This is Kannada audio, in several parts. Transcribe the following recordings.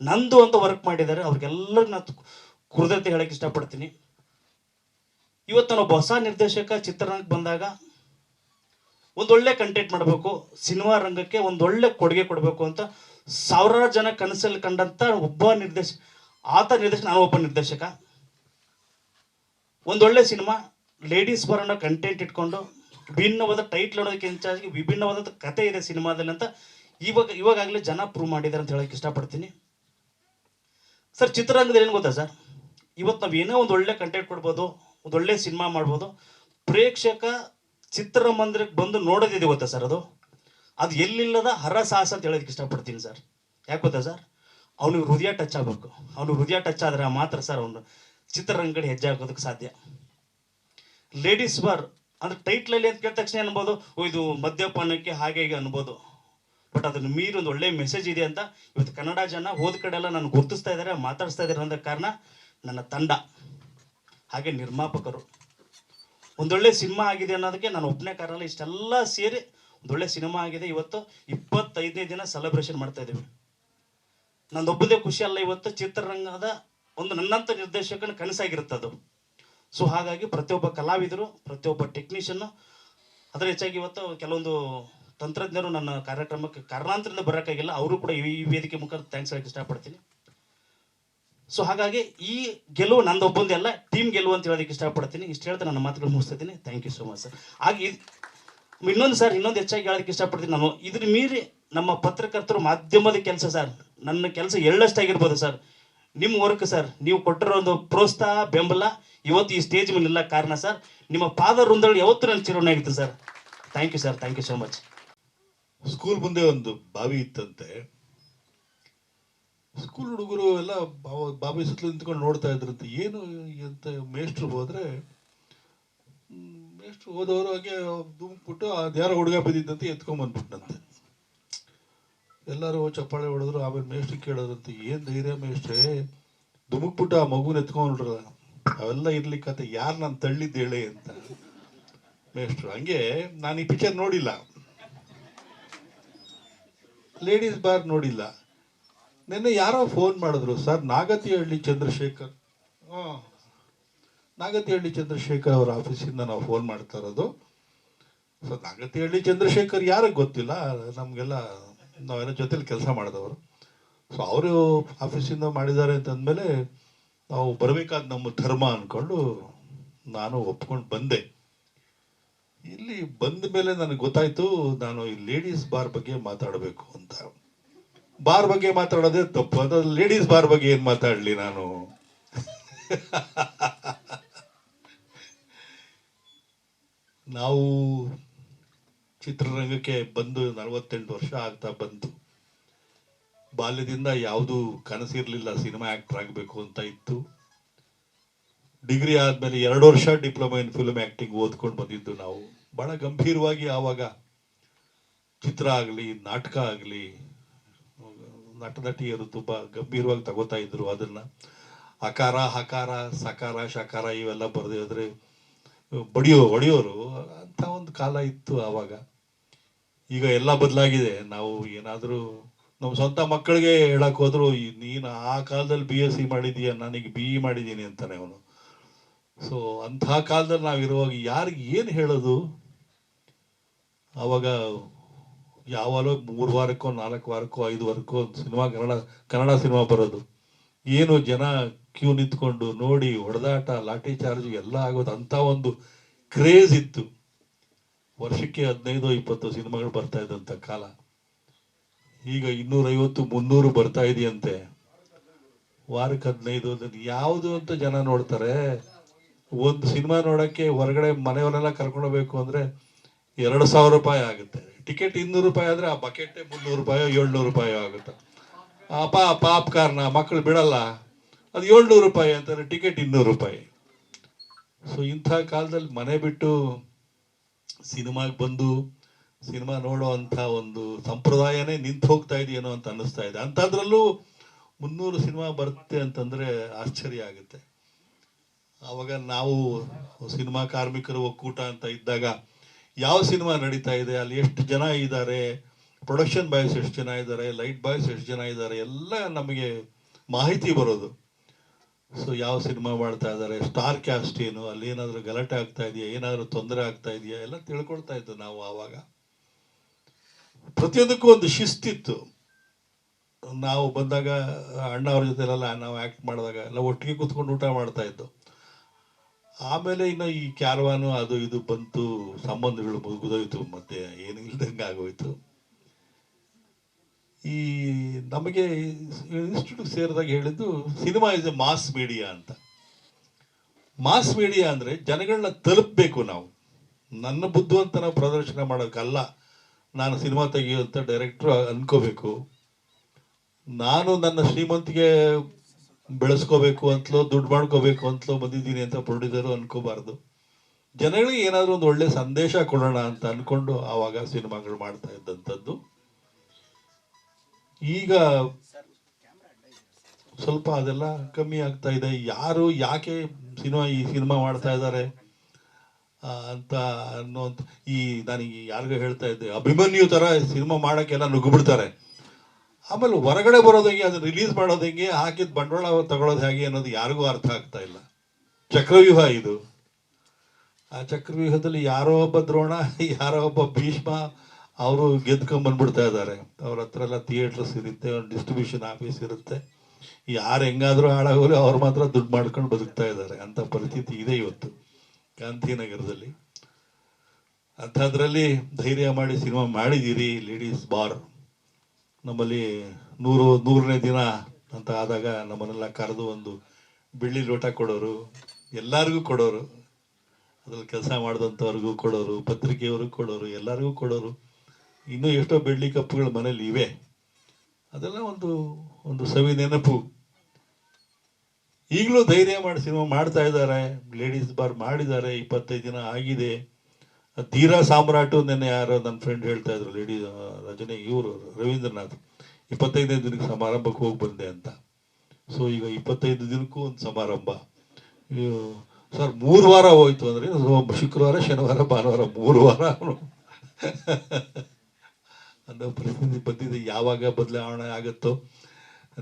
ನಂದು ಅಂತ ವರ್ಕ್ ಮಾಡಿದ್ದಾರೆ ಅವ್ರಿಗೆಲ್ಲರಿಗೂ ನಾನು ಕೃತಜ್ಞತೆ ಹೇಳಕ್ಕೆ ಇಷ್ಟಪಡ್ತೀನಿ. ಇವತ್ತು ನಾನೊಬ್ಬ ಹೊಸ ನಿರ್ದೇಶಕ ಚಿತ್ರರಂಗಕ್ಕೆ ಬಂದಾಗ ಒಂದೊಳ್ಳೆ ಕಂಟೆಂಟ್ ಮಾಡಬೇಕು ಸಿನಿಮಾ ರಂಗಕ್ಕೆ ಒಂದೊಳ್ಳೆ ಕೊಡುಗೆ ಕೊಡಬೇಕು ಅಂತ ಸಾವಿರಾರು ಜನ ಕನಸಲ್ಲಿ ಕಂಡಂಥ ಒಬ್ಬ ನಿರ್ದೇಶಕ ಆತ ನಿರ್ದೇಶಕ ನಾನು ಒಬ್ಬ ನಿರ್ದೇಶಕ. ಒಂದೊಳ್ಳೆ ಸಿನಿಮಾ ಲೇಡೀಸ್ ಬರೋಣ ಕಂಟೆಂಟ್ ಇಟ್ಕೊಂಡು ವಿಭಿನ್ನವಾದ ಟೈಟ್ಲ್ ಅನ್ನೋದಕ್ಕಿಂತ ವಿಭಿನ್ನವಾದ ಕತೆ ಇದೆ ಸಿನಿಮಾದಲ್ಲಿ ಅಂತ ಇವಾಗ, ಇವಾಗಾಗಲೇ ಜನ ಪ್ರೂವ್ ಮಾಡಿದ್ದಾರೆ ಅಂತ ಹೇಳೋಕ್ಕೆ ಇಷ್ಟಪಡ್ತೀನಿ. ಸರ್ ಚಿತ್ರರಂಗದಲ್ಲಿ ಏನು ಗೊತ್ತಾ ಸರ್ ಇವತ್ತು ನಾವು ಏನೋ ಒಂದು ಒಳ್ಳೆ ಕಂಟೆಂಟ್ ಕೊಡ್ಬೋದು, ಒಂದು ಒಳ್ಳೆ ಸಿನಿಮಾ ಮಾಡ್ಬೋದು. ಪ್ರೇಕ್ಷಕ ಚಿತ್ರಮಂದಿರಕ್ಕೆ ಬಂದು ನೋಡೋದಿದೆ ಗೊತ್ತಾ ಸರ್ ಅದು? ಅದು ಎಲ್ಲಿಲ್ಲದ ಹರಸಾಹಸ ಅಂತ ಹೇಳೋದಕ್ಕೆ ಇಷ್ಟಪಡ್ತೀನಿ ಸರ್ ಯಾಕೆ ಗೊತ್ತಾ ಸರ್ ಅವನಿಗೆ ಹೃದಯ ಟಚ್ ಆಗಬೇಕು. ಅವನು ಹೃದಯ ಟಚ್ ಆದರೆ ಮಾತ್ರ ಸರ್ ಅವನು ಚಿತ್ರರಂಗಡಿ ಹೆಜ್ಜೆ ಹಾಕೋದಕ್ಕೆ ಸಾಧ್ಯ. ಲೇಡೀಸ್ ಬಾರ್ ಅಂದ್ರೆ ಟೈಟ್ಲಲ್ಲಿ ಅಂತ ಕೇಳಿದ ತಕ್ಷಣ ಅನ್ಬೋದು? ಇದು ಮದ್ಯಪಾನಕ್ಕೆ ಹಾಗೆ ಹೀಗೆ ಅನ್ಬೋದು. ಬಟ್ ಅದನ್ನು ಮೀರಿ ಒಂದು ಒಳ್ಳೆ ಮೆಸೇಜ್ ಇದೆ ಅಂತ ಇವತ್ತು ಕನ್ನಡ ಜನ ಹೋದ ಕಡೆ ಎಲ್ಲ ನಾನು ಗುರುತಿಸ್ತಾ ಇದ್ದಾರೆ ಮಾತಾಡಿಸ್ತಾ ಇದ್ದಾರೆ ಅನ್ನೋ ಕಾರಣ ನನ್ನ ತಂಡ, ಹಾಗೆ ನಿರ್ಮಾಪಕರು. ಒಂದೊಳ್ಳೆ ಸಿನಿಮಾ ಆಗಿದೆ ಅನ್ನೋದಕ್ಕೆ ನಾನು ಒಬ್ಬನೇ ಕಾರಣ ಇಷ್ಟೆಲ್ಲ ಸೇರಿ ಒಂದೊಳ್ಳೆ ಸಿನಿಮಾ ಆಗಿದೆ. ಇವತ್ತು ಇಪ್ಪತ್ತೈದನೇ ದಿನ ಸೆಲೆಬ್ರೇಷನ್ ಮಾಡ್ತಾ ಇದ್ದೀವಿ. ನಂದೊಬ್ಬದೇ ಖುಷಿ ಅಲ್ಲ, ಇವತ್ತು ಚಿತ್ರರಂಗದ ಒಂದು ನನ್ನಂಥ ನಿರ್ದೇಶಕನ ಕನಸಾಗಿರುತ್ತೆ ಅದು. ಸೊ ಹಾಗಾಗಿ ಪ್ರತಿಯೊಬ್ಬ ಕಲಾವಿದರು, ಪ್ರತಿಯೊಬ್ಬ ಟೆಕ್ನಿಷಿಯನ್ನು ಅದರ ಹೆಚ್ಚಾಗಿ ಇವತ್ತು ಕೆಲವೊಂದು ತಂತ್ರಜ್ಞರು ನನ್ನ ಕಾರ್ಯಕ್ರಮಕ್ಕೆ ಕಾರಣಾಂತರದಿಂದ ಬರೋಕ್ಕಾಗಿಲ್ಲ, ಅವರು ಕೂಡ ಈ ವೇದಿಕೆ ಮುಖಾಂತರ ಥ್ಯಾಂಕ್ಸ್ ಹೇಳಕ್ಕೆ ಇಷ್ಟಪಡ್ತೀನಿ. ಸೊ ಹಾಗಾಗಿ ಈ ಗೆಲುವು ನಂದೊಬ್ಬಂದು ಎಲ್ಲ ಟೀಮ್ ಗೆಲುವು ಅಂತ ಹೇಳೋದಕ್ಕೆ ಇಷ್ಟಪಡ್ತೀನಿ. ಇಷ್ಟು ಹೇಳ್ತಾ ನನ್ನ ಮಾತುಗಳು ಮುಗಿಸ್ತಿದ್ದೀನಿ. Thank you so much sir ಹಾಗೆ ಇನ್ನೊಂದು ಸರ್ ಇನ್ನೊಂದು ಹೆಚ್ಚಾಗಿ ಹೇಳೋದಕ್ಕೆ ಇಷ್ಟಪಡ್ತೀನಿ. ನಾನು ಇದ್ರ ಮೀರಿ ನಮ್ಮ ಪತ್ರಕರ್ತರು ಮಾಧ್ಯಮದ ಕೆಲಸ ಸರ್ ನನ್ನ ಕೆಲಸ ಎಳ್ಳಷ್ಟಾಗಿರ್ಬೋದು ಸರ್ ನಿಮ್ಮ ವರ್ಕ್ ಸರ್ ನೀವು ಕೊಟ್ಟಿರೋ ಒಂದು ಪ್ರೋತ್ಸಾಹ, ಬೆಂಬಲ ಇವತ್ತು ಈ ಸ್ಟೇಜ್ ಮೇಲೆ ಇಲ್ಲ ಕಾರಣ ಸರ್ ನಿಮ್ಮ ಪಾದ ವೃಂದಗಳು ಯಾವತ್ತೂ ನನ್ನ ಆಗಿತ್ತು sir thank you sir thank you so much school ಮುಂದೆ ಒಂದು ಬಾವಿ ಇತ್ತಂತೆ. ಸ್ಕೂಲ್ ಹುಡುಗರು ಎಲ್ಲ ಬಾವ- ಸುತ್ತಲೂ ನಿಂತ್ಕೊಂಡು ನೋಡ್ತಾ ಇದ್ರಂತೆ. ಏನು ಅಂತ ಮೇಷ್ಟ್ರು ಹೋದ್ರೆ, ಮೇಷ್ಟ್ರು ಹೋದವರು ಹಾಗೆ ದುಮ್ಬಿಟ್ಟು ಅದ್ಯಾರೋ ಹುಡುಗ ಬಿದ್ದಿದ್ದಂತೆ ಎತ್ಕೊಂಡ್ ಬಂದ್ಬಿಟ್ಟಂತೆ ಎಲ್ಲರೂ ಚಪ್ಪಾಳೆ ಹೊಡೆದ್ರು, ಆಮೇಲೆ ಮೇಷ್ಟ್ರು ಕೇಳೋದಂತೆ ಏನ್ ಧೈರ್ಯ ಮೇಷ್ಟ್ರೆ ದುಮುಕ್ಬಿಟ್ಟು ಆ ಮಗುನ ಎತ್ಕೊಂಡ್ರ. ಅವೆಲ್ಲ ಇರ್ಲಿಕ್ಕಂತ, ಯಾರು ನಾನು ತಳ್ಳಿದ್ದೇಳೆ? ಅಂತ. ಮೇಷ್ಟ್ರು, ಹಂಗೆ, ನಾನು ಈ ಪಿಕ್ಚರ್ ನೋಡಿಲ್ಲ. ಲೇಡೀಸ್ ಬಾರ್ ನೋಡಿಲ್ಲ. ನಿನ್ನೆ ಯಾರೋ ಫೋನ್ ಮಾಡಿದ್ರು, ಸರ್, ನಾಗತಿಹಳ್ಳಿ ಚಂದ್ರಶೇಖರ್. ಹಾಂ. ನಾಗತಿಹಳ್ಳಿ ಚಂದ್ರಶೇಖರ್ ಅವರ ಆಫೀಸಿಂದ ನಾವು ಫೋನ್ ಮಾಡ್ತಾ ಇರೋದು. ಸೊ ನಾಗತಿಹಳ್ಳಿ ಚಂದ್ರಶೇಖರ್ ಯಾರಿಗೆ ಗೊತ್ತಿಲ್ಲ, ನಮಗೆಲ್ಲ ನಾವೆಲ್ಲ ಜೊತೆಲಿ ಕೆಲಸ ಮಾಡಿದವರು. ಸೊ ಅವರು ಆಫೀಸಿಂದ ಮಾಡಿದ್ದಾರೆ ಅಂತಂದಮೇಲೆ ನಾವು ಬರಬೇಕಾದ ನಮ್ಮ ಧರ್ಮ ಅಂದ್ಕೊಂಡು ನಾನು ಒಪ್ಕೊಂಡು ಬಂದೆ. ಇಲ್ಲಿ ಬಂದ ಮೇಲೆ ನನಗೆ ಗೊತ್ತಾಯ್ತು ನಾನು ಈ ಲೇಡೀಸ್ ಬಾರ್ ಬಗ್ಗೆ ಮಾತಾಡಬೇಕು ಅಂತ. ಬಾರ್ ಬಗ್ಗೆ ಮಾತಾಡೋದೇ ತಪ್ಪು. ಅದ ಲೇಡೀಸ್ ಬಾರ್ ಬಗ್ಗೆ ಏನು ಮಾತಾಡ್ಲಿ ನಾನು? ನಾವು ಚಿತ್ರರಂಗಕ್ಕೆ ಬಂದು ನಲವತ್ತೆಂಟು ವರ್ಷ ಆಗ್ತಾ ಬಂತು. ಬಾಲ್ಯದಿಂದ ಯಾವುದು ಕನಸಿರಲಿಲ್ಲ ಸಿನಿಮಾ ಆಕ್ಟರ್ ಆಗಬೇಕು ಅಂತ ಇತ್ತು. ಡಿಗ್ರಿ ಆದಮೇಲೆ ಎರಡು ವರ್ಷ ಡಿಪ್ಲೊಮಾ ಇನ್ ಫಿಲ್ಮ್ ಆಕ್ಟಿಂಗ್ ಓದ್ಕೊಂಡು ಬಂದಿದ್ದು ನಾವು. ಬಹಳ ಗಂಭೀರವಾಗಿ ಆವಾಗ ಚಿತ್ರ ಆಗಲಿ, ನಾಟಕ ಆಗಲಿ ನಟ ನಟಿಯರು ತುಂಬ ಗಂಭೀರವಾಗಿ ತಗೋತಾ ಇದ್ರು ಅದನ್ನ. ಅಕಾರ, ಹಕಾರ, ಸಕಾರ, ಶಕಾರ ಇವೆಲ್ಲ ಬರೆದಿದ್ರೆ ಬಡಿಯೋ, ಹೊಡೆಯೋರು ಅಂತ ಒಂದು ಕಾಲ ಇತ್ತು ಆವಾಗ. ಈಗ ಎಲ್ಲ ಬದಲಾಗಿದೆ. ನಾವು ಏನಾದರೂ ನಮ್ಮ ಸ್ವಂತ ಮಕ್ಕಳಿಗೆ ಹೇಳಕ್ ಹೋದ್ರು ನೀನು ಆ ಕಾಲದಲ್ಲಿ ಬಿ ಎಸ್ ಸಿ ಮಾಡಿದೀಯ ನನಗೆ ಬಿ ಇ ಮಾಡಿದ್ದೀನಿ ಅಂತಾನೆ ಅವನು. ಸೊ ಅಂಥ ಕಾಲದಲ್ಲಿ ನಾವಿರುವಾಗ ಯಾರಿಗೆ ಏನು ಹೇಳೋದು? ಅವಾಗ ಯಾವಾಗಲೂ ಮೂರು ವಾರಕ್ಕೋ, ನಾಲ್ಕು ವಾರಕ್ಕೋ, ಐದು ವಾರಕ್ಕೋ ಸಿನಿಮಾ ಕನ್ನಡ ಕನ್ನಡ ಸಿನಿಮಾ ಬರೋದು. ಏನು ಜನ ಕ್ಯೂ ನಿಂತ್ಕೊಂಡು ನೋಡಿ ಹೊಡೆದಾಟ, ಲಾಠಿ ಚಾರ್ಜ್ ಎಲ್ಲ ಆಗೋದು ಅಂತ ಒಂದು ಕ್ರೇಜ್ ಇತ್ತು. ವರ್ಷಕ್ಕೆ ಹದಿನೈದು, ಇಪ್ಪತ್ತು ಸಿನಿಮಾಗಳು ಬರ್ತಾ ಇದ್ದಂಥ ಕಾಲ. ಈಗ ಇನ್ನೂರೈವತ್ತು, ಮುನ್ನೂರು ಬರ್ತಾ ಇದೆಯಂತೆ. ವಾರಕ್ಕೆ ಹದಿನೈದು, ಯಾವುದು ಅಂತ ಜನ ನೋಡ್ತಾರೆ. ಒಂದು ಸಿನಿಮಾ ನೋಡೋಕ್ಕೆ ಹೊರಗಡೆ ಮನೆಯವರೆಲ್ಲ ಕರ್ಕೊಂಡು ಹೋಗ್ಬೇಕು ಅಂದ್ರೆ ಎರಡು ಸಾವಿರ ರೂಪಾಯಿ ಆಗುತ್ತೆ. ಟಿಕೆಟ್ ಇನ್ನೂರು ರೂಪಾಯಿ ಆದರೆ ಆ ಬಕೆಟ್ಟೆ ಮುನ್ನೂರು ರೂಪಾಯೋ, ಏಳ್ನೂರು ರೂಪಾಯೋ ಆಗುತ್ತೆ. ಆ ಪಾ, ಪಾಪ್ಕಾರ್ನ ಮಕ್ಕಳು ಬಿಡಲ್ಲ, ಅದು ಏಳ್ನೂರು ರೂಪಾಯಿ ಅಂತಾರೆ, ಟಿಕೆಟ್ ಇನ್ನೂರು ರೂಪಾಯಿ. ಸೊ ಇಂಥ ಕಾಲದಲ್ಲಿ ಮನೆ ಬಿಟ್ಟು ಸಿನಿಮಾಗೆ ಬಂದು ಸಿನಿಮಾ ನೋಡೋ ಅಂಥ ಒಂದು ಸಂಪ್ರದಾಯನೇ ನಿಂತು ಹೋಗ್ತಾ ಇದೆಯೇನೋ ಅಂತ ಅನ್ನಿಸ್ತಾ ಇದೆ. ಅಂಥದ್ರಲ್ಲೂ ಮುನ್ನೂರು ಸಿನಿಮಾ ಬರುತ್ತೆ ಅಂತಂದರೆ ಆಶ್ಚರ್ಯ ಆಗುತ್ತೆ. ಆವಾಗ ನಾವು ಸಿನಿಮಾ ಕಾರ್ಮಿಕರು ಒಕ್ಕೂಟ ಅಂತ ಇದ್ದಾಗ ಯಾವ ಸಿನಿಮಾ ನಡೀತಾ ಇದೆ? ಅಲ್ಲಿ ಎಷ್ಟು ಜನ ಇದ್ದಾರೆ? ಪ್ರೊಡಕ್ಷನ್ ಬಾಯ್ಸ್ ಎಷ್ಟು ಜನ ಇದ್ದಾರೆ? ಲೈಟ್ ಬಾಯ್ಸ್ ಎಷ್ಟು ಜನ ಇದ್ದಾರೆ? ಎಲ್ಲ ನಮಗೆ ಮಾಹಿತಿ ಬರೋದು. ಸೊ ಯಾವ ಸಿನಿಮಾ ಮಾಡ್ತಾ ಇದ್ದಾರೆ? ಸ್ಟಾರ್ ಕ್ಯಾಸ್ಟ್ ಏನು? ಅಲ್ಲಿ ಏನಾದರೂ ಗಲಾಟೆ ಆಗ್ತಾ ಇದೆಯಾ? ಏನಾದರೂ ತೊಂದರೆ ಆಗ್ತಾ ಇದೆಯಾ? ಎಲ್ಲ ತಿಳ್ಕೊಳ್ತಾ ಇದ್ದು ನಾವು ಆವಾಗ. ಪ್ರತಿಯೊಂದಕ್ಕೂ ಒಂದು ಶಿಸ್ತಿತ್ತು. ನಾವು ಬಂದಾಗ ಅಣ್ಣ ಅವ್ರ ಜೊತೆಲೆಲ್ಲ ನಾವು ಆ್ಯಕ್ಟ್ ಮಾಡಿದಾಗ ಎಲ್ಲ ಒಟ್ಟಿಗೆ ಕೂತ್ಕೊಂಡು ಊಟ ಮಾಡ್ತಾ ಇದ್ದು. ಆಮೇಲೆ ಇನ್ನು ಈ ಕ್ಯಾರವಾನು, ಅದು ಇದು ಬಂತು, ಸಂಬಂಧಗಳು ಮುಗಿದೋಯ್ತು, ಮತ್ತೆ ಏನು ಇಲ್ದಂಗೆ ಆಗೋಯ್ತು. ಈ ನಮಗೆ ಇನ್ಸ್ಟಿಟ್ಯೂಟ್ ಸೇರಿದಾಗ ಹೇಳಿದ್ದು, cinema is a mass media ಅಂತ. ಮಾಸ್ ಮೀಡಿಯಾ ಅಂದರೆ ಜನಗಳನ್ನ ತಲುಪಬೇಕು ನಾವು. ನನ್ನ ಬುದ್ಧಿವಂತನ ಪ್ರದರ್ಶನ ಮಾಡೋಕ್ಕಲ್ಲ ನಾನು ಸಿನಿಮಾ ತೆಗೆಯುವಂಥ ಡೈರೆಕ್ಟ್ರು ಅನ್ಕೋಬೇಕು. ನಾನು ನನ್ನ ಶ್ರೀಮಂತಿಗೆ ಬೆಳೆಸ್ಕೋಬೇಕು ಅಂತಲೋ, ದುಡ್ಡು ಮಾಡ್ಕೋಬೇಕು ಅಂತಲೋ ಬಂದಿದ್ದೀನಿ ಅಂತ ಪ್ರೊಡ್ಯೂಸರು ಅನ್ಕೋಬಾರ್ದು. ಜನಗಳಿಗೆ ಏನಾದರೂ ಒಂದು ಒಳ್ಳೆ ಸಂದೇಶ ಕೊಡೋಣ ಅಂತ ಅನ್ಕೊಂಡು ಆವಾಗ ಸಿನಿಮಾಗಳು ಮಾಡ್ತಾ ಇದ್ದಂಥದ್ದು. ಈಗ ಸ್ವಲ್ಪ ಅದೆಲ್ಲ ಕಮ್ಮಿ ಆಗ್ತಾ ಇದೆ. ಯಾರು ಯಾಕೆ ಸಿನಿಮಾ, ಈ ಸಿನಿಮಾ ಮಾಡ್ತಾ ಇದ್ದಾರೆ ಅಂತ ಅನ್ನೋ ಈ ನನಗೆ ಯಾರಿಗೂ ಹೇಳ್ತಾ ಇದ್ದೆ. ಅಭಿಮನ್ಯು ಥರ ಸಿನಿಮಾ ಮಾಡೋಕ್ಕೆಲ್ಲ ನುಗ್ಗಿಬಿಡ್ತಾರೆ. ಆಮೇಲೆ ಹೊರಗಡೆ ಬರೋದು ಹೆಂಗೆ? ಅದನ್ನ ರಿಲೀಸ್ ಮಾಡೋದು ಹೆಂಗೆ? ಹಾಕಿದ ಬಂಡವಾಳ ತಗೊಳ್ಳೋದು ಹೇಗೆ ಅನ್ನೋದು ಯಾರಿಗೂ ಅರ್ಥ ಆಗ್ತಾ ಇಲ್ಲ. ಚಕ್ರವ್ಯೂಹ ಇದು. ಆ ಚಕ್ರವ್ಯೂಹದಲ್ಲಿ ಯಾರೋ ಒಬ್ಬ ದ್ರೋಣ, ಯಾರೋ ಒಬ್ಬ ಭೀಷ್ಮ, ಅವರು ಗೆದ್ಕೊಂಡ್ ಬಂದ್ಬಿಡ್ತಾ ಇದ್ದಾರೆ. ಅವ್ರ ಹತ್ರ ಎಲ್ಲ ಥಿಯೇಟರ್ಸ್ ಇರುತ್ತೆ, ಒಂದು ಡಿಸ್ಟ್ರಿಬ್ಯೂಷನ್ ಆಫೀಸ್ ಇರುತ್ತೆ. ಯಾರು ಹೆಂಗಾದರೂ ಹಾಳಾಗೋಲಿ ಅವ್ರು ಮಾತ್ರ ದುಡ್ಡು ಮಾಡ್ಕೊಂಡು ಬದುಕ್ತಾ ಇದ್ದಾರೆ. ಅಂತ ಪರಿಸ್ಥಿತಿ ಇದೆ ಇವತ್ತು ಗಾಂಧಿನಗರದಲ್ಲಿ. ಅಂಥದ್ರಲ್ಲಿ ಧೈರ್ಯ ಮಾಡಿ ಸಿನಿಮಾ ಮಾಡಿದ್ದೀರಿ ಲೇಡೀಸ್ ಬಾರ್ ನಮ್ಮಲ್ಲಿ ನೂರು, ನೂರನೇ ದಿನ ಅಂತ ಆದಾಗ ನಮ್ಮನ್ನೆಲ್ಲ ಕರೆದು ಒಂದು ಬೆಳ್ಳಿ ಲೋಟ ಕೊಡೋರು, ಎಲ್ಲರಿಗೂ ಕೊಡೋರು. ಅದ್ರಲ್ಲಿ ಕೆಲಸ ಮಾಡಿದಂಥವ್ರಿಗೂ ಕೊಡೋರು, ಪತ್ರಿಕೆಯವ್ರಿಗೂ ಕೊಡೋರು, ಎಲ್ಲರಿಗೂ ಕೊಡೋರು. ಇನ್ನೂ ಎಷ್ಟೋ ಬೆಳ್ಳಿ ಕಪ್ಪುಗಳು ಮನೇಲಿ ಇವೆ. ಅದೆಲ್ಲ ಒಂದು ಒಂದು ಸವಿ ನೆನಪು. ಈಗಲೂ ಧೈರ್ಯ ಮಾಡಿ ಸಿನಿಮಾ ಮಾಡ್ತಾ ಇದ್ದಾರೆ. ಲೇಡೀಸ್ ಬಾರ್ ಮಾಡಿದ್ದಾರೆ. ಇಪ್ಪತ್ತೈದು ದಿನ ಆಗಿದೆ. ತೀರಾ ಸಾಮ್ರಾಟು ನಿನ್ನೆ ಯಾರೋ ನನ್ನ ಫ್ರೆಂಡ್ ಹೇಳ್ತಾ ಇದ್ರು ಲೇಡಿ ರಜನಿ, ಇವರು, ರವೀಂದ್ರನಾಥ್. ಇಪ್ಪತ್ತೈದನೇ ದಿನಕ್ಕೆ ಸಮಾರಂಭಕ್ಕೆ ಹೋಗಿ ಬಂದೆ ಅಂತ. ಸೊ ಈಗ ಇಪ್ಪತ್ತೈದು ದಿನಕ್ಕೂ ಒಂದು ಸಮಾರಂಭ. ಸರ್, ಮೂರು ವಾರ ಹೋಯ್ತು ಅಂದ್ರೆ ಶುಕ್ರವಾರ, ಶನಿವಾರ, ಭಾನುವಾರ, ಮೂರು ವಾರ. ಅನ್ನೋ ಪರಿಸ್ಥಿತಿ ಬಂದಿದೆ. ಯಾವಾಗ ಬದಲಾವಣೆ ಆಗುತ್ತೋ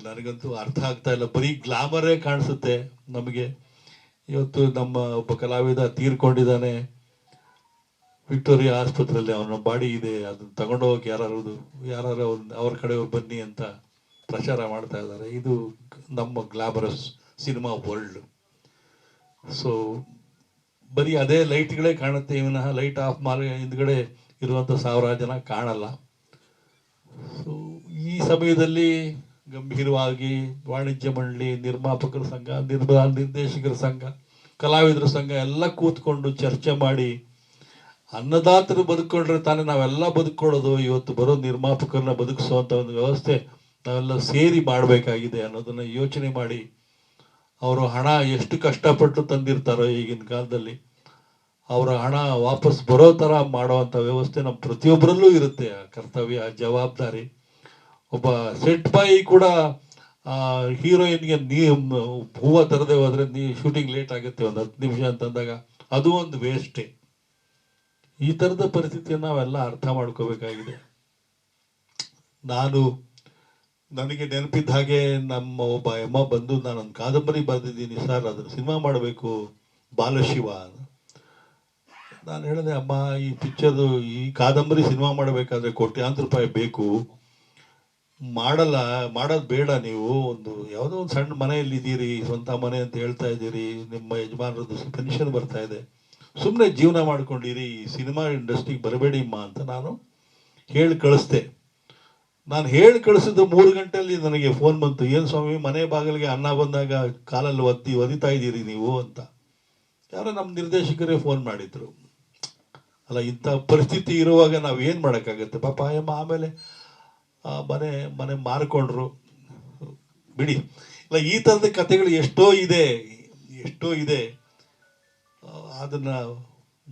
ನನಗಂತೂ ಅರ್ಥ ಆಗ್ತಾ ಇಲ್ಲ. ಬರೀ ಗ್ಲಾಮರೇ ಕಾಣಿಸುತ್ತೆ ನಮಗೆ. ಇವತ್ತು ನಮ್ಮ ಒಬ್ಬ ಕಲಾವಿದ ತೀರ್ಕೊಂಡಿದ್ದಾನೆ. ವಿಕ್ಟೋರಿಯಾ ಆಸ್ಪತ್ರೆಯಲ್ಲಿ ಅವನ ಬಾಡಿ ಇದೆ, ಅದನ್ನ ತಗೊಂಡು ಹೋಗಿ ಯಾರು ಯಾರು ಅವ್ರ ಕಡೆ ಬನ್ನಿ ಅಂತ ಪ್ರಚಾರ ಮಾಡ್ತಾ ಇದ್ದಾರೆ. ಇದು ನಮ್ಮ ಗ್ಲಾಮರಸ್ ಸಿನಿಮಾ ವರ್ಲ್ಡ್. ಸೊ ಬರೀ ಅದೇ ಲೈಟ್ಗಳೇ ಕಾಣುತ್ತೆ, ವಿನಃ ಲೈಟ್ ಆಫ್ ಮಾಡಿ ಹಿಂದ್ಗಡೆ ಇರುವಂಥ ಸಾವಿರಾರು ಜನ ಕಾಣಲ್ಲ. ಸೊ ಈ ಸಮಯದಲ್ಲಿ ಗಂಭೀರವಾಗಿ ವಾಣಿಜ್ಯ ಮಂಡಳಿ, ನಿರ್ಮಾಪಕರ ಸಂಘ, ನಿರ್ಮಾ, ನಿರ್ದೇಶಕರ ಸಂಘ, ಕಲಾವಿದರ ಸಂಘ ಎಲ್ಲ ಕೂತ್ಕೊಂಡು ಚರ್ಚೆ ಮಾಡಿ ಅನ್ನದಾತರು ಬದುಕೊಂಡ್ರೆ ತಾನೇ ನಾವೆಲ್ಲ ಬದುಕೊಳ್ಳೋದು. ಇವತ್ತು ಬರೋ ನಿರ್ಮಾಪಕರನ್ನ ಬದುಕಿಸುವಂತ ಒಂದು ವ್ಯವಸ್ಥೆ ನಾವೆಲ್ಲ ಸೇರಿ ಮಾಡಬೇಕಾಗಿದೆ ಅನ್ನೋದನ್ನ ಯೋಚನೆ ಮಾಡಿ ಅವರು ಹಣ ಎಷ್ಟು ಕಷ್ಟಪಟ್ಟು ತಂದಿರ್ತಾರೋ ಈಗಿನ ಕಾಲದಲ್ಲಿ, ಅವರ ಹಣ ವಾಪಸ್ ಬರೋ ಥರ ಮಾಡುವಂಥ ವ್ಯವಸ್ಥೆ ನಮ್ಮ ಪ್ರತಿಯೊಬ್ಬರಲ್ಲೂ ಇರುತ್ತೆ. ಆ ಕರ್ತವ್ಯ, ಆ ಜವಾಬ್ದಾರಿ. ಒಬ್ಬ ಸೆಟ್ ಬಾಯಿ ಕೂಡ ಹೀರೋಯಿನ್ಗೆ ನೀ, ಹೂವು ತರದೆ ಹೋದರೆ ನೀ ಶೂಟಿಂಗ್ ಲೇಟ್ ಆಗುತ್ತೆ ಒಂದು ಹತ್ತು ನಿಮಿಷ ಅಂತಂದಾಗ ಅದು ಒಂದು ವೇಸ್ಟೇ ಈ ಥರದ ಪರಿಸ್ಥಿತಿಯನ್ನು ನಾವೆಲ್ಲ ಅರ್ಥ ಮಾಡ್ಕೋಬೇಕಾಗಿದೆ. ನಾನು ನನಗೆ ನೆನಪಿದ್ದ ಹಾಗೆ ನಮ್ಮ ಒಬ್ಬ ಎಮ್ಮ ಬಂದು, ನಾನೊಂದು ಕಾದಂಬರಿ ಬರೆದಿದ್ದೀನಿ ಸರ್ ಅದನ್ನು ಸಿನಿಮಾ ಮಾಡಬೇಕು, ಬಾಲಶಿವ ನಾನು ಹೇಳಿದೆ, ಅಮ್ಮ, ಈ ಪಿಕ್ಚರ್ದು ಈ ಕಾದಂಬರಿ ಸಿನಿಮಾ ಮಾಡಬೇಕಾದ್ರೆ ಕೋಟ್ಯಾಂತರ ರೂಪಾಯಿ ಬೇಕು. ಮಾಡಲ್ಲ, ಮಾಡೋದು ಬೇಡ ನೀವು. ಒಂದು, ಯಾವುದೋ ಒಂದು ಸಣ್ಣ ಮನೆಯಲ್ಲಿ ಇದ್ದೀರಿ ಸ್ವಂತ ಮನೆ ಅಂತ ಹೇಳ್ತಾ ಇದ್ದೀರಿ. ನಿಮ್ಮ ಯಜಮಾನರದ್ದು ಪೆನ್ಷನ್ ಬರ್ತಾ ಇದೆ. ಸುಮ್ಮನೆ ಜೀವನ ಮಾಡ್ಕೊಂಡಿರಿ, ಈ ಸಿನಿಮಾ ಇಂಡಸ್ಟ್ರಿಗೆ ಬರಬೇಡಿ ಅಮ್ಮ ಅಂತ ನಾನು ಹೇಳಿ ಕಳಿಸ್ದೆ. ನಾನು ಹೇಳಿ ಕಳಿಸಿದ ಮೂರು ಗಂಟೆಯಲ್ಲಿ ನನಗೆ ಫೋನ್ ಬಂತು, ಏನು ಸ್ವಾಮಿ, ಮನೆ ಬಾಗಿಲಿಗೆ ಅನ್ನ ಬಂದಾಗ ಕಾಲಲ್ಲಿ ಒತ್ತಿ, ಒದಿತಾ ಇದ್ದೀರಿ ನೀವು? ಅಂತ. ಯಾರೋ ನಮ್ಮ ನಿರ್ದೇಶಕರೇ ಫೋನ್ ಮಾಡಿದ್ರು. ಅಲ್ಲ, ಇಂಥ ಪರಿಸ್ಥಿತಿ ಇರುವಾಗ ನಾವು ಏನು ಮಾಡೋಕ್ಕಾಗತ್ತೆ? ಪಾಪ ಅಮ್ಮ ಆಮೇಲೆ ಮನೆ ಮನೆ ಮಾರಿಕೊಂಡ್ರು. ಬಿಡಿ. ಇಲ್ಲ, ಈ ಥರದ ಕಥೆಗಳು ಎಷ್ಟೋ ಇದೆ ಎಷ್ಟೋ ಇದೆ. ಅದನ್ನ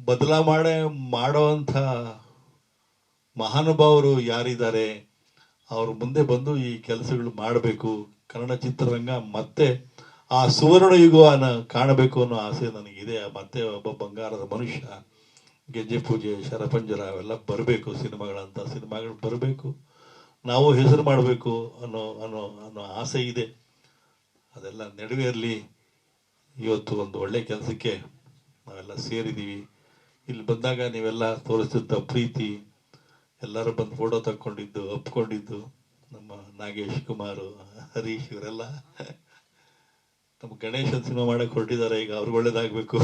ಬದಲಾ ಮಾಡೇ, ಮಾಡೋವಂಥ ಮಹಾನುಭಾವರು ಯಾರಿದ್ದಾರೆ, ಅವರು ಮುಂದೆ ಬಂದು ಈ ಕೆಲಸಗಳು ಮಾಡಬೇಕು. ಕನ್ನಡ ಚಿತ್ರರಂಗ ಮತ್ತೆ ಆ ಸುವರ್ಣ ಯುಗವನ್ನು ಕಾಣಬೇಕು ಅನ್ನೋ ಆಸೆ ನನಗಿದೆ. ಮತ್ತೆ ಒಬ್ಬ ಬಂಗಾರದ ಮನುಷ್ಯ, ಗೆಜ್ಜೆ ಪೂಜೆ, ಶರಪಂಜರ ಅವೆಲ್ಲ ಬರಬೇಕು, ಸಿನಿಮಾಗಳಂತ ಸಿನಿಮಾಗಳು ಬರಬೇಕು. ನಾವು ಹೆಸರು ಮಾಡಬೇಕು ಅನ್ನೋ ಅನ್ನೋ ಅನ್ನೋ ಆಸೆ ಇದೆ. ಅದೆಲ್ಲ ನೆರವೇರಲಿ. ಇವತ್ತು ಒಂದು ಒಳ್ಳೆ ಕೆಲಸಕ್ಕೆ ನಾವೆಲ್ಲ ಸೇರಿದ್ದೀವಿ ಇಲ್ಲಿ ಬಂದಾಗ ನೀವೆಲ್ಲ ತೋರಿಸಿದ್ದ ಪ್ರೀತಿ, ಎಲ್ಲರೂ ಬಂದು ಫೋಟೋ ತಕ್ಕೊಂಡಿದ್ದು, ಒಪ್ಕೊಂಡಿದ್ದು. ನಮ್ಮ ನಾಗೇಶ್ ಕುಮಾರ್, ಹರೀಶ್ ಇವರೆಲ್ಲ. ನಮ್ಮ ಗಣೇಶನ್ ಸಿನಿಮಾ ಮಾಡಕ್ಕೆ ಹೊರಟಿದ್ದಾರೆ, ಈಗ ಅವ್ರಿಗೆ ಒಳ್ಳೇದಾಗಬೇಕು.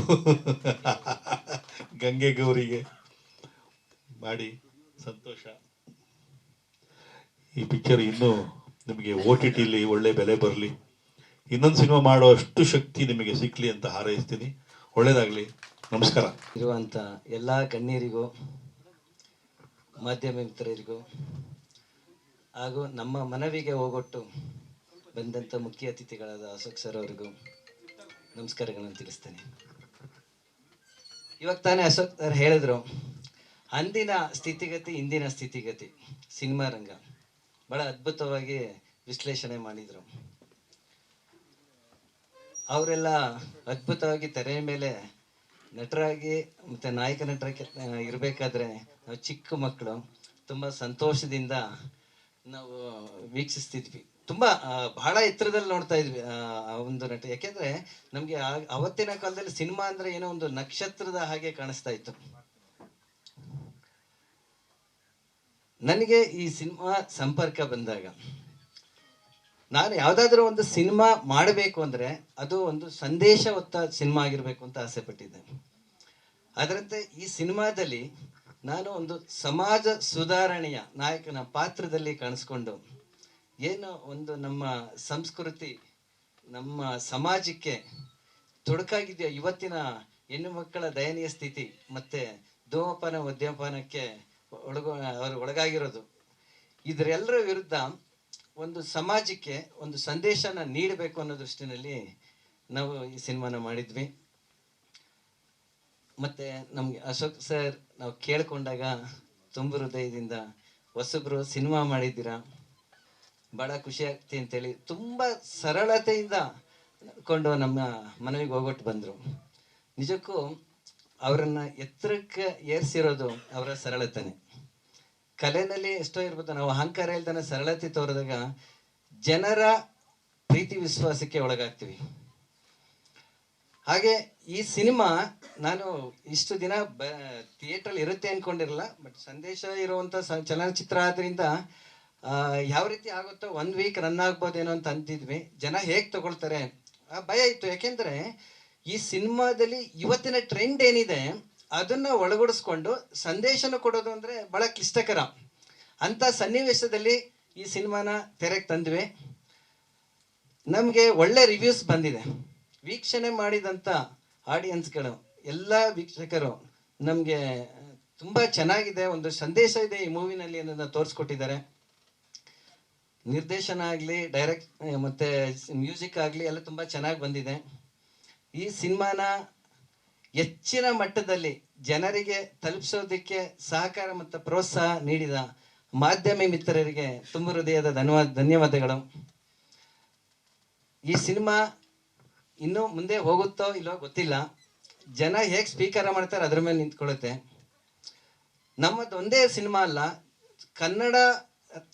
ಗಂಗೆ ಗೌರಿಗೆ ಮಾಡಿ ಸಂತೋಷ. ಈ ಪಿಕ್ಚರ್ ಇನ್ನೂ ನಿಮಗೆ ಓ ಟಿ ಟಿಲಿ ಒಳ್ಳೆ ಬೆಲೆ ಬರಲಿ. ಇನ್ನೊಂದು ಸಿನಿಮಾ ಮಾಡೋ ಅಷ್ಟು ಶಕ್ತಿ ನಿಮಗೆ ಸಿಕ್ಕಲಿ ಅಂತ ಹಾರೈಸ್ತೀನಿ. ಒಳ್ಳೇದಾಗಲಿ. ನಮಸ್ಕಾರ. ಇರುವಂಥ ಎಲ್ಲ ಗಣ್ಯರಿಗೂ ಮಾಧ್ಯಮ ಮಿತ್ರರಿಗೂ, ಹಾಗೂ ನಮ್ಮ ಮನವಿಗೆ ಹೋಗೊಟ್ಟು ಬಂದಂಥ ಮುಖ್ಯ ಅತಿಥಿಗಳಾದ ಅಶೋಕ್ ಸರ್ ಅವರಿಗೂ ನಮಸ್ಕಾರಗಳನ್ನು ತಿಳಿಸ್ತೇನೆ. ಇವಾಗ ತಾನೇ ಅಶೋಕ್ ಸರ್ ಹೇಳಿದ್ರು, ಅಂದಿನ ಸ್ಥಿತಿಗತಿ, ಇಂದಿನ ಸ್ಥಿತಿಗತಿ, ಸಿನಿಮಾ ರಂಗ. ಬಹಳ ಅದ್ಭುತವಾಗಿ ವಿಶ್ಲೇಷಣೆ ಮಾಡಿದರು. ಅವರೆಲ್ಲ ಅದ್ಭುತವಾಗಿ ತೆರೆ ಮೇಲೆ ನಟರಾಗಿ ಮತ್ತೆ ನಾಯಕ ನಟರಾಗಿ ಇರಬೇಕಾದ್ರೆ ನಾವು ಚಿಕ್ಕ ಮಕ್ಕಳು ತುಂಬ ಸಂತೋಷದಿಂದ ನಾವು ವೀಕ್ಷಿಸ್ತಿದ್ವಿ. ತುಂಬ ಬಹಳ ಎತ್ತರದಲ್ಲಿ ನೋಡ್ತಾ ಇದ್ವಿ, ಆ ಒಂದು ನಟ. ಯಾಕೆಂದ್ರೆ ನಮಗೆ ಅವತ್ತಿನ ಕಾಲದಲ್ಲಿ ಸಿನಿಮಾ ಅಂದ್ರೆ ಏನೋ ಒಂದು ನಕ್ಷತ್ರದ ಹಾಗೆ ಕಾಣಿಸ್ತಾ ಇತ್ತು. ನನಗೆ ಈ ಸಿನಿಮಾ ಸಂಪರ್ಕ ಬಂದಾಗ ನಾನು ಯಾವುದಾದ್ರೂ ಒಂದು ಸಿನಿಮಾ ಮಾಡಬೇಕು ಅಂದರೆ ಅದು ಒಂದು ಸಂದೇಶ ಹೊತ್ತ ಸಿನಿಮಾ ಆಗಿರಬೇಕು ಅಂತ ಆಸೆ ಪಟ್ಟಿದ್ದೆ ಅದರಂತೆ ಈ ಸಿನಿಮಾದಲ್ಲಿ ನಾನು ಒಂದು ಸಮಾಜ ಸುಧಾರಣೆಯ ನಾಯಕನ ಪಾತ್ರದಲ್ಲಿ ಕಾಣಿಸ್ಕೊಂಡು ಏನು ಒಂದು ನಮ್ಮ ಸಂಸ್ಕೃತಿ, ನಮ್ಮ ಸಮಾಜಕ್ಕೆ ತೊಡಕಾಗಿದೆಯೋ ಇವತ್ತಿನ ಹೆಣ್ಣು ಮಕ್ಕಳ ದಯನೀಯ ಸ್ಥಿತಿ ಮತ್ತೆ ಧೂಮಪಾನ, ಮದ್ಯಪಾನಕ್ಕೆ ಒಳಗ, ಅವರು ಒಳಗಾಗಿರೋದು. ಇದರೆಲ್ಲರ ವಿರುದ್ಧ ಒಂದು ಸಮಾಜಕ್ಕೆ ಒಂದು ಸಂದೇಶನ ನೀಡಬೇಕು ಅನ್ನೋ ದೃಷ್ಟಿನಲ್ಲಿ ನಾವು ಈ ಸಿನಿಮಾನ ಮಾಡಿದ್ವಿ. ಮತ್ತೆ ನಮ್ಗೆ ಅಶೋಕ್ ಸರ್ ನಾವು ಕೇಳಿಕೊಂಡಾಗ ತುಂಬ ಹೃದಯದಿಂದ, ಹೊಸಬ್ರು ಸಿನಿಮಾ ಮಾಡಿದ್ದೀರಾ? ಬಹಳ ಖುಷಿ ಆಗ್ತಿ ಅಂತೇಳಿ ತುಂಬ ಸರಳತೆಯಿಂದ ಕೊಂಡು ನಮ್ಮ ಮನವಿಗೆ ಹೋಗೊಟ್ಟು ಬಂದರು. ನಿಜಕ್ಕೂ ಅವರನ್ನು ಎತ್ತರಕ್ಕೆ ಏರಿಸಿರೋದು ಅವರ ಸರಳತೆನೆ. ಕಲೆನಲ್ಲಿ ಎಷ್ಟೋ ಇರ್ಬೋದು. ನಾವು ಅಹಂಕಾರ ಇಲ್ದನ ಸರಳತೆ ತೋರಿದಾಗ ಜನರ ಪ್ರೀತಿ ವಿಶ್ವಾಸಕ್ಕೆ ಒಳಗಾಗ್ತೀವಿ. ಹಾಗೆ ಈ ಸಿನಿಮಾ ನಾನು ಇಷ್ಟು ದಿನ ಬ, ಥಿಯೇಟ್ರಲ್ಲಿ ಇರುತ್ತೆ ಅಂದ್ಕೊಂಡಿರಲ್ಲ ಬಟ್ ಸಂದೇಶ ಇರುವಂಥ ಸ, ಚಲನಚಿತ್ರ ಆದ್ದರಿಂದ ಯಾವ ರೀತಿ ಆಗುತ್ತೋ ಒಂದು ವೀಕ್ ರನ್ ಆಗ್ಬೋದೇನೋ ಅಂತ ಅಂತಿದ್ವಿ. ಜನ ಹೇಗೆ ತಗೊಳ್ತಾರೆ? ಭಯ ಇತ್ತು. ಯಾಕೆಂದರೆ ಈ ಸಿನಿಮಾದಲ್ಲಿ ಇವತ್ತಿನ ಟ್ರೆಂಡ್ ಏನಿದೆ ಅದನ್ನ ಒಳಗೂಡಿಸ್ಕೊಂಡು ಸಂದೇಶನ ಕೊಡೋದು ಅಂದ್ರೆ ಬಹಳ ಕ್ಲಿಷ್ಟಕರ. ಅಂತ ಸನ್ನಿವೇಶದಲ್ಲಿ ಈ ಸಿನಿಮಾನ ತೆರೆಗೆ ತಂದ್ವಿ. ನಮಗೆ ಒಳ್ಳೆ ರಿವ್ಯೂಸ್ ಬಂದಿದೆ. ವೀಕ್ಷಣೆ ಮಾಡಿದಂಥ ಆಡಿಯನ್ಸ್ಗಳು, ಎಲ್ಲ ವೀಕ್ಷಕರು ನಮಗೆ ತುಂಬ ಚೆನ್ನಾಗಿದೆ, ಒಂದು ಸಂದೇಶ ಇದೆ ಈ ಮೂವಿನಲ್ಲಿ ಅನ್ನೋದನ್ನ ತೋರಿಸ್ಕೊಟ್ಟಿದ್ದಾರೆ. ನಿರ್ದೇಶನ ಆಗಲಿ, ಡೈರೆಕ್ಟ್, ಮತ್ತು ಮ್ಯೂಸಿಕ್ ಆಗಲಿ ಎಲ್ಲ ತುಂಬ ಚೆನ್ನಾಗಿ ಬಂದಿದೆ. ಈ ಸಿನಿಮಾನ ಹೆಚ್ಚಿನ ಮಟ್ಟದಲ್ಲಿ ಜನರಿಗೆ ತಲುಪಿಸೋದಕ್ಕೆ ಸಹಕಾರ ಮತ್ತು ಪ್ರೋತ್ಸಾಹ ನೀಡಿದ ಮಾಧ್ಯಮ ಮಿತ್ರರಿಗೆ ತುಂಬ ಹೃದಯದ ಧನ್ಯವಾದ, ಧನ್ಯವಾದಗಳು. ಈ ಸಿನಿಮಾ ಇನ್ನೂ ಮುಂದೆ ಹೋಗುತ್ತೋ ಇಲ್ಲೋ ಗೊತ್ತಿಲ್ಲ. ಜನ ಹೇಗೆ ಸ್ವೀಕಾರ ಮಾಡ್ತಾರೆ ಅದ್ರ ಮೇಲೆ ನಿಂತ್ಕೊಳ್ಳುತ್ತೆ. ನಮ್ಮದು ಒಂದೇ ಸಿನಿಮಾ ಅಲ್ಲ, ಕನ್ನಡ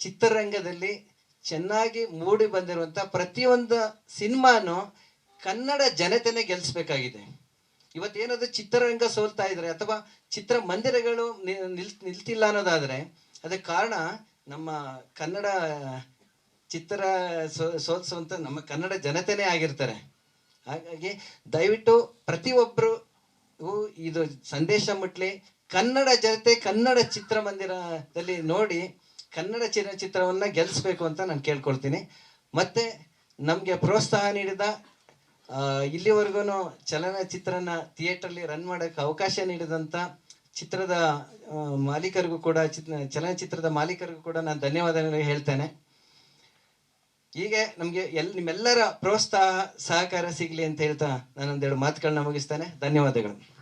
ಚಿತ್ರರಂಗದಲ್ಲಿ ಚೆನ್ನಾಗಿ ಮೂಡಿ ಬಂದಿರುವಂಥ ಪ್ರತಿಯೊಂದು ಸಿನಿಮಾನು ಕನ್ನಡ ಜನತೆನೇ ಗೆಲ್ಲಿಸ್ಬೇಕಾಗಿದೆ ಇವತ್ತೇನಾದ್ರು ಚಿತ್ರರಂಗ ಸೋಲ್ತಾ ಇದ್ರೆ ಅಥವಾ ಚಿತ್ರ ಮಂದಿರಗಳು ನಿಲ್, ನಿಲ್ತಿಲ್ಲ ಅನ್ನೋದಾದ್ರೆ ಅದಕ್ಕೆ ಕಾರಣ ನಮ್ಮ ಕನ್ನಡ ಚಿತ್ರ ಸೋ ಸೋಲ್ಸುವಂಥ ನಮ್ಮ ಕನ್ನಡ ಜನತೆನೇ ಆಗಿರ್ತಾರೆ. ಹಾಗಾಗಿ ದಯವಿಟ್ಟು ಪ್ರತಿಯೊಬ್ಬರು ಇದು ಸಂದೇಶ ಮುಟ್ಲಿ. ಕನ್ನಡ ಜನತೆ ಕನ್ನಡ ಚಿತ್ರಮಂದಿರದಲ್ಲಿ ನೋಡಿ ಕನ್ನಡ ಚಲನಚಿತ್ರವನ್ನ ಗೆಲ್ಲಿಸ್ಬೇಕು ಅಂತ ನಾನು ಕೇಳ್ಕೊಳ್ತೀನಿ. ಮತ್ತೆ ನಮಗೆ ಪ್ರೋತ್ಸಾಹ ನೀಡಿದ ಇಲ್ಲಿವರೆಗೂ ಚಲನಚಿತ್ರನ ಥಿಯೇಟ್ರಲ್ಲಿ ರನ್ ಮಾಡೋಕ್ಕೆ ಅವಕಾಶ ನೀಡಿದಂಥ ಚಿತ್ರದ ಮಾಲೀಕರಿಗೂ ಕೂಡ, ಚಿತ್, ಚಲನಚಿತ್ರದ ಮಾಲೀಕರಿಗೂ ಕೂಡ ನಾನು ಧನ್ಯವಾದಗಳು ಹೇಳ್ತೇನೆ. ಹೀಗೆ ನಮಗೆ ಎಲ್, ನಿಮ್ಮೆಲ್ಲರ ಪ್ರೋತ್ಸಾಹ, ಸಹಕಾರ ಸಿಗಲಿ ಅಂತ ಹೇಳ್ತಾ ನಾನೊಂದೆರಡು ಮಾತುಗಳನ್ನ ಮುಗಿಸ್ತೇನೆ. ಧನ್ಯವಾದಗಳು.